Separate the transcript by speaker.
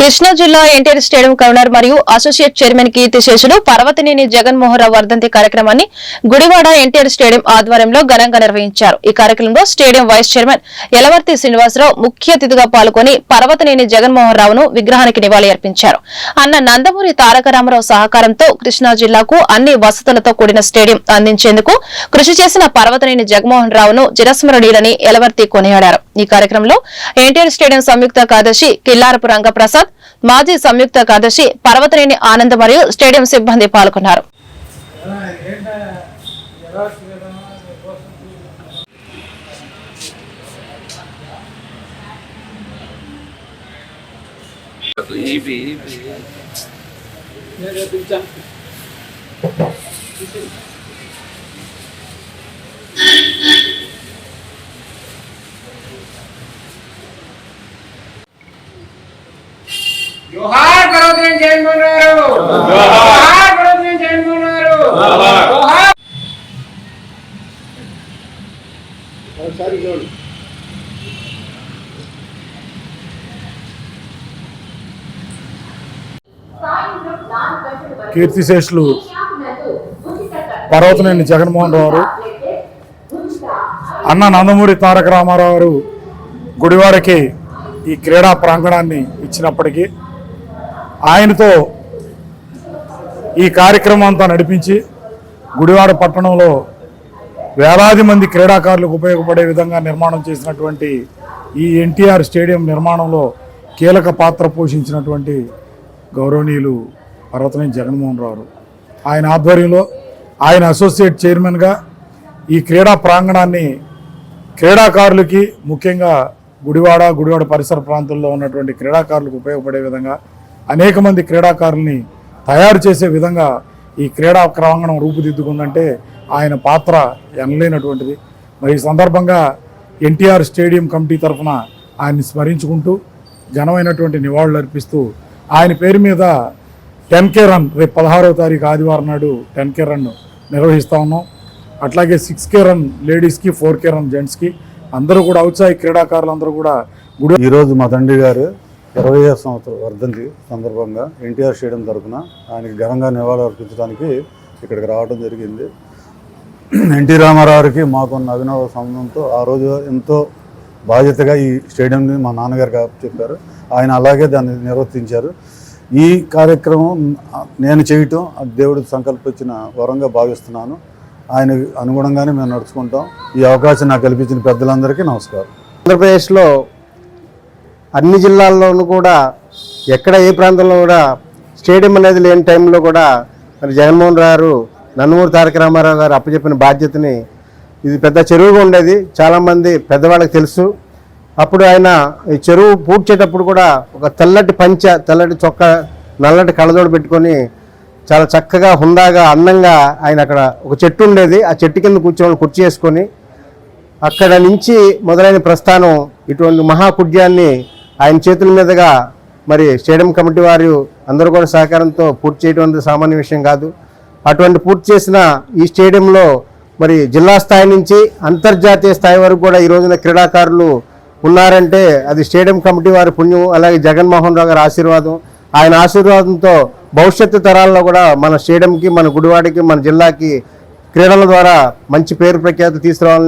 Speaker 1: కృష్ణా జిల్లా NTR stadium governor మరియు associate chairman కీర్తిశేషులు పర్వతనేని జగన్మోహన్ రావు వర్ధంతి కార్యక్రమాన్ని గుడివాడ ఎన్టీఆర్ స్టేడియం ఆధ్వర్యంలో ఘనంగా నిర్వహించారు. ఈ కార్యక్రమంలో stadium vice chairman Yalavarthi Srinivasarao ముఖ్య అతిథిగా పాల్గొని పర్వతనేని జగన్మోహన్ రావును విగ్రహానికి నివాళి అర్పించారు. అన్న నందమూరి తారక రామారావు సహకారంతో కృష్ణా జిల్లాకు అన్ని వసతులతో కూడిన స్టేడియం అందించేందుకు కృషి చేసిన పర్వతనేని జగన్మోహన్ రావును చిరస్మరణీయులని యలవర్తి కొనియాడారు. ఈ కార్యక్రమంలో ఎన్టీఆర్ స్టేడియం సంయుక్త కార్యదర్శి కిల్లారపు రంగప్రసాద్ మాజీ సంయుక్త కార్యదర్శి పర్వతరేణి ఆనంద్ మరియు స్టేడియం సిబ్బంది పాల్గొన్నారు.
Speaker 2: ఇవి.
Speaker 3: కీర్తిశేషులు పర్వతనేని జగన్మోహన్ రావు గారు అన్న నందమూరి తారక రామారావు గారు గుడివాడకి ఈ క్రీడా ప్రాంగణాన్ని ఇచ్చినప్పటికీ ఆయనతో ఈ కార్యక్రమం అంతా నడిపించి గుడివాడ పట్టణంలో వేలాది మంది క్రీడాకారులకు ఉపయోగపడే విధంగా నిర్మాణం చేసినటువంటి ఈ ఎన్టీఆర్ స్టేడియం నిర్మాణంలో కీలక పాత్ర పోషించినటువంటి గౌరవనీయులు పర్వతనేని జగన్మోహన్ రావు. ఆయన ఆధ్వర్యంలో ఆయన అసోసియేట్ చైర్మన్గా ఈ క్రీడా ప్రాంగణాన్ని క్రీడాకారులకి ముఖ్యంగా గుడివాడ గుడివాడ పరిసర ప్రాంతాల్లో ఉన్నటువంటి క్రీడాకారులకు ఉపయోగపడే విధంగా అనేక మంది క్రీడాకారుల్ని తయారు చేసే విధంగా ఈ క్రీడా క్రమాంగణం రూపుదిద్దుకుందంటే ఆయన పాత్ర ఎనలేనటువంటిది. మరి ఈ సందర్భంగా ఎన్టీఆర్ స్టేడియం కమిటీ తరఫున ఆయన్ని స్మరించుకుంటూ ఘనమైనటువంటి నివాళులు అర్పిస్తూ ఆయన పేరు మీద టెన్ కే రన్ రేపు పదహారవ తారీఖు ఆదివారం నాడు టెన్ కే రన్ నిర్వహిస్తా ఉన్నాం. అట్లాగే సిక్స్ కే రన్ లేడీస్కి ఫోర్ కే రన్ జెంట్స్కి అందరూ కూడా ఔత్సాహిక క్రీడాకారులందరూ కూడా గుడి
Speaker 4: ఈరోజు మా తండ్రి గారు ఇరవై సంవత్సరం వర్ధంతి సందర్భంగా ఎన్టీఆర్ స్టేడియం తరఫున ఆయనకి ఘనంగా నివాళులు అర్పించడానికి ఇక్కడికి రావడం జరిగింది. ఎన్టీ రామారావుకి మాకున్న అభినవ సంబంధంతో ఆ రోజు ఎంతో బాధ్యతగా ఈ స్టేడియంని మా నాన్నగారు చెప్పారు. ఆయన అలాగే దాన్ని నిర్వర్తించారు. ఈ కార్యక్రమం నేను చేయటం అది దేవుడు సంకల్పించిన వరంగా భావిస్తున్నాను. ఆయన అనుగుణంగానే మేము నడుచుకుంటాం. ఈ అవకాశం నాకు కల్పించిన పెద్దలందరికీ నమస్కారం.
Speaker 5: ఆంధ్రప్రదేశ్లో అన్ని జిల్లాల్లోనూ కూడా ఎక్కడ ఏ ప్రాంతంలో కూడా స్టేడియం అనేది లేని టైంలో కూడా మరి జగన్మోహన్ గారు నందమూరి తారక రామారావు గారు అప్పచెప్పిన బాధ్యతని ఇది పెద్ద చెరువుగా ఉండేది. చాలామంది పెద్దవాళ్ళకి తెలుసు. అప్పుడు ఆయన ఈ చెరువు పూడ్చేటప్పుడు కూడా ఒక తెల్లటి పంచ తెల్లటి చొక్క నల్లటి కళ్ళజోడు పెట్టుకొని చాలా చక్కగా హుందాగా అందంగా ఆయన అక్కడ ఒక చెట్టు ఉండేది. ఆ చెట్టు కింద కూర్చొని కుర్చీ వేసుకొని అక్కడ నుంచి మొదలైన ప్రస్థానం ఇటువంటి మహాకుడ్యాన్ని ఆయన చేతుల మీదుగా మరి స్టేడియం కమిటీ వారు అందరూ కూడా సహకారంతో పూర్తి చేయడం సామాన్య విషయం కాదు. అటువంటి పూర్తి చేసిన ఈ స్టేడియంలో మరి జిల్లా స్థాయి నుంచి అంతర్జాతీయ స్థాయి వరకు కూడా ఈ రోజున క్రీడాకారులు ఉన్నారంటే అది స్టేడియం కమిటీ వారి పుణ్యం అలాగే జగన్మోహన్ రావు గారి ఆశీర్వాదం. ఆయన ఆశీర్వాదంతో భవిష్యత్తు తరాల్లో కూడా మన స్టేడియంకి మన గుడివాడికి మన జిల్లాకి క్రీడల ద్వారా మంచి పేరు ప్రఖ్యాతి తీసుకురావాలని